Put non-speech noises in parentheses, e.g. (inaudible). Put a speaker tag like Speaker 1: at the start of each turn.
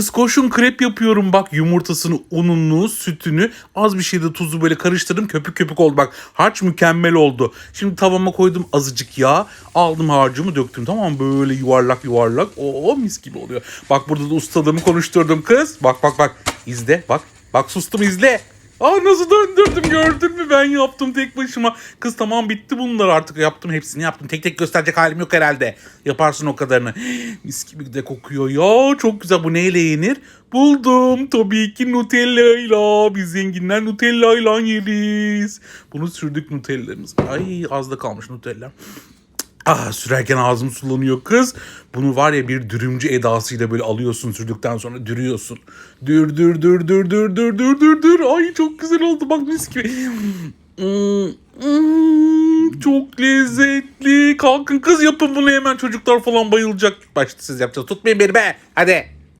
Speaker 1: Kız koşun krep yapıyorum bak yumurtasını, ununu, sütünü, az bir şey de tuzu böyle karıştırdım köpük köpük oldu bak. Harç mükemmel oldu. Şimdi tavama koydum azıcık yağ. Aldım harcımı döktüm tamam? Böyle yuvarlak yuvarlak. Oo mis gibi oluyor. Bak burada da ustalığımı konuşturdum kız. Bak bak bak. İzle bak. Bak sustum izle. Aa nasıl döndürdüm gördün mü ben yaptım tek başıma. Kız tamam bitti bunlar artık yaptım hepsini yaptım. Tek tek gösterecek halim yok herhalde. Yaparsın o kadarını. (gasps) Mis gibi de kokuyor ya çok güzel bu neyle yenir? Buldum tabii ki Nutella'yla. Biz zenginler Nutella'yla yeriz. Bunu sürdük Nutella'mız. Ay az da kalmış Nutella. Ah sürerken ağzım sulanıyor kız. Bunu var ya bir dürümcü edasıyla böyle alıyorsun sürdükten sonra dürüyorsun. Dür dür dür dür dür dür dür dür dür. Ay çok güzel oldu bak mis gibi. Çok lezzetli. Kalkın kız yapın bunu hemen çocuklar falan bayılacak. Başta siz yapacağız. Tutmayın beni be. Hadi.